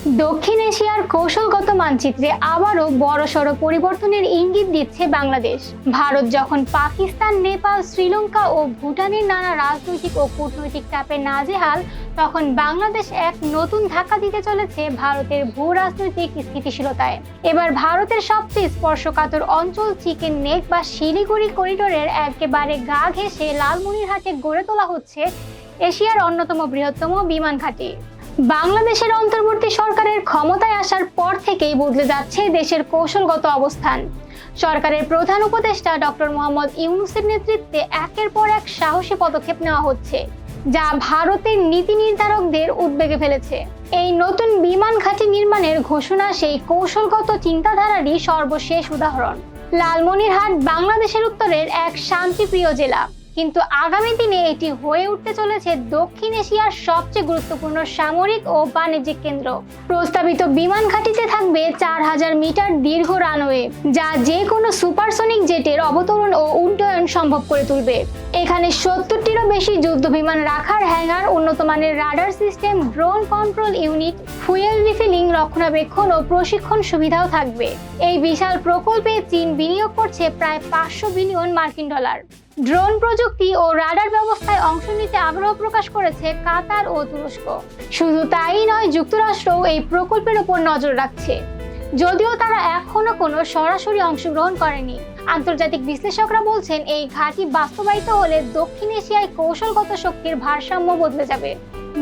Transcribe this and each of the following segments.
দক্ষিণ এশিয়ার কৌশলগত মানচিত্রে আবারও বড়সড় পরিবর্তনের ইঙ্গিত দিচ্ছে বাংলাদেশ। ভারত যখন পাকিস্তান, নেপাল, শ্রীলঙ্কা ও ভুটানের নানা রাজনৈতিক ও কূটনৈতিক চাপে নাজেহাল, তখন বাংলাদেশ এক নতুন ধাক্কা দিতে চলেছে ভারতের ভূ রাজনৈতিক স্থিতিশীলতায়। এবার ভারতের সবচেয়ে স্পর্শকাতর অঞ্চল চিকেন নেক বা শিলিগুড়ি করিডোরের একেবারে গা ঘেঁষে লালমনিরহাটে গড়ে তোলা হচ্ছে এশিয়ার অন্যতম বৃহত্তম বিমান ঘাঁটি। বাংলাদেশের অন্তর্বর্তী সরকারের ক্ষমতায় আসার পর থেকেই বদলে যাচ্ছে দেশের কৌশলগত অবস্থান। সরকারের প্রধান উপদেষ্টা ডক্টর মোহাম্মদ ইউনুসের নেতৃত্বে একের পর এক সাহসী পদক্ষেপ নেওয়া হচ্ছে, যা ভারতের নীতি নির্ধারকদের উদ্বেগে ফেলেছে। এই নতুন বিমান ঘাঁটি নির্মাণের ঘোষণা সেই কৌশলগত চিন্তাধারারই সর্বশেষ উদাহরণ। লালমনিরহাট, বাংলাদেশের উত্তরের এক শান্তিপ্রিয় জেলা। কিন্তু আগামী দিনে এটি হয়ে উঠতে চলেছে দক্ষিণ এশিয়ার সবচেয়ে গুরুত্বপূর্ণ সামরিক ও বাণিজ্যিক কেন্দ্র। প্রস্তাবিত বিমান ঘাঁটিতে থাকবে চার হাজার মিটার দীর্ঘ রানওয়ে, যা যে কোনো সুপারসনিক জেটের অবতরণ ও উড্ডয়ন সম্ভব করে তুলবে। এখানে সত্তরটিরও বেশি যুদ্ধ বিমান রাখার হ্যাঙ্গার, উন্নত মানের radar system, drone control unit, fuel refilling রক্ষণাবেক্ষণ ও প্রশিক্ষণ সুবিধাও থাকবে। এই বিশাল প্রকল্পে চীন বিনিয়োগ করছে প্রায় পাঁচশো বিলিয়ন মার্কিন ডলার। ড্রোন প্রযুক্তি ও রাডার ব্যবস্থায় অংশ নিতে আগ্রহ প্রকাশ করেছে কাতার ও তুরস্ক। শুধু তাই নয়, যুক্তরাষ্ট্রও এই প্রকল্পের উপর নজর রাখছে। যদিও তারা এখনও কোনো সরাসরি অংশগ্রহণ করেনি। আন্তর্জাতিক বিশ্লেষকরা বলছেন, এই ঘাঁটি বাস্তবায়িত হলে দক্ষিণ এশিয়ায় কৌশলগত শক্তির ভারসাম্য বদলে যাবে।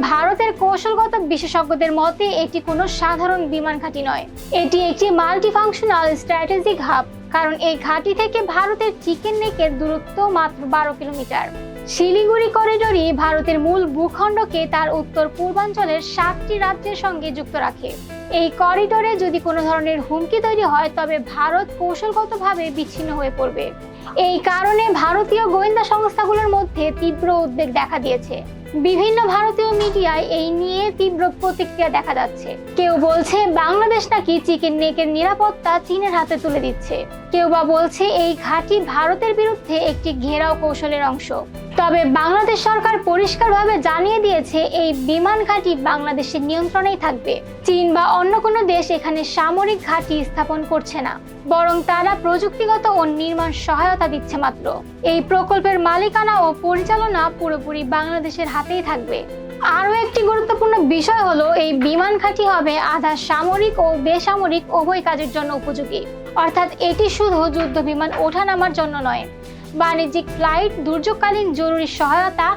ভারতের কৌশলগত বিশেষজ্ঞদের মতে, এটি কোনো সাধারণ বিমান ঘাঁটি নয়। এটি একটি মাল্টিফাংশনাল স্ট্র্যাটেজিক হাব, কারণ এই ঘাঁটি থেকে ভারতের চিকেন নেকের দূরত্ব মাত্র বারো কিলোমিটার। শিলিগুড়ি করিডোরই ভারতের মূল ভূখণ্ডকে তার উত্তর পূর্বাঞ্চলের সাতটি রাজ্যের সঙ্গে যুক্ত রাখে। এই করিডোরে যদি কোনো ধরনের হুমকি তৈরি হয়, তবে ভারত কৌশলগতভাবে বিচ্ছিন্ন হয়ে পড়বে। এই কারণে ভারতীয় গোয়েন্দা সংস্থাগুলোর মধ্যে তীব্র উদ্বেগ দেখা দিয়েছে। বিভিন্ন ভারতীয় মিডিয়ায় এই নিয়ে তীব্র প্রতিক্রিয়া দেখা যাচ্ছে। কেউ বলছে বাংলাদেশ নাকি চিকেন নেকের নিরাপত্তা চীনের হাতে তুলে দিচ্ছে। কেউ বা বলছে এই ঘাঁটি ভারতের বিরুদ্ধে একটি ঘেরাও কৌশলের অংশ। তবে বাংলাদেশ সরকার পরিষ্কারভাবে জানিয়ে দিয়েছে, এই বিমান ঘাঁটি বাংলাদেশের নিয়ন্ত্রণেই থাকবে। চীন বা অন্য কোনো দেশ এখানে সামরিক ঘাঁটি স্থাপন করছে না, বরং তারা প্রযুক্তিগত ও নির্মাণ সহায়তা দিচ্ছে মাত্র। এই প্রকল্পের মালিকানা ও পরিচালনা পুরোপুরি বাংলাদেশের হাতেই থাকবে। আরও একটি গুরুত্বপূর্ণ বিষয় হলো, এই বিমান ঘাঁটি হবে আধা সামরিক ও বেসামরিক উভয় কাজের জন্য উপযোগী। অর্থাৎ এটি শুধু যুদ্ধ বিমান ওঠানামার জন্য নয়, বাণিজ্যিক ফ্লাইট দুর্যোগকালীন জরুরি সহায়তা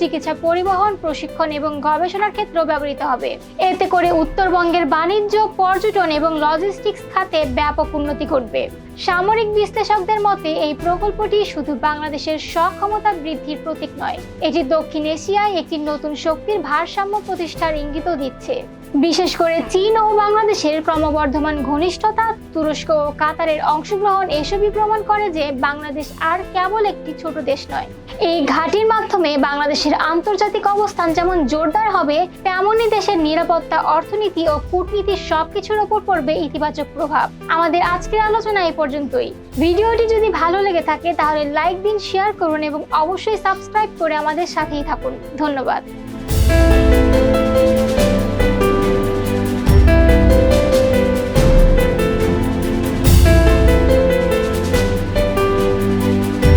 চিকিৎসা পরিবহন, প্রশিক্ষণ এবং গবেষণার ক্ষেত্রেও ব্যবহৃত হবে। এতে করে উত্তরবঙ্গের বাণিজ্য, পর্যটন এবং লজিস্টিক্স খাতে ব্যাপক উন্নতি ঘটবে। সামরিক বিশ্লেষকদের মতে, এই প্রকল্পটি শুধু বাংলাদেশের সক্ষমতা বৃদ্ধির প্রতীক নয়, এটি দক্ষিণ এশিয়ায় একটি নতুন শক্তির ভারসাম্য প্রতিষ্ঠার ইঙ্গিতও দিচ্ছে। বিশেষ করে চীন ও বাংলাদেশের ক্রমবর্ধমান ঘনিষ্ঠতা, তুরস্ক ও কাতারের অংশগ্রহণ এসবই প্রমাণ করে যে বাংলাদেশ আর কেবল একটি ছোট দেশ নয়। এই ঘাটির মাধ্যমে বাংলাদেশের আন্তর্জাতিক অবস্থান যেমন জোরদার হবে, তেমনই দেশের নিরাপত্তা, অর্থনীতি ও কূটনীতির সবকিছুর ওপর পড়বে ইতিবাচক প্রভাব। আমাদের আজকের আলোচনা এই পর্যন্তই। ভিডিওটি যদি ভালো লেগে থাকে, তাহলে লাইক দিন, শেয়ার করুন এবং অবশ্যই সাবস্ক্রাইব করে আমাদের সাথেই থাকুন। ধন্যবাদ।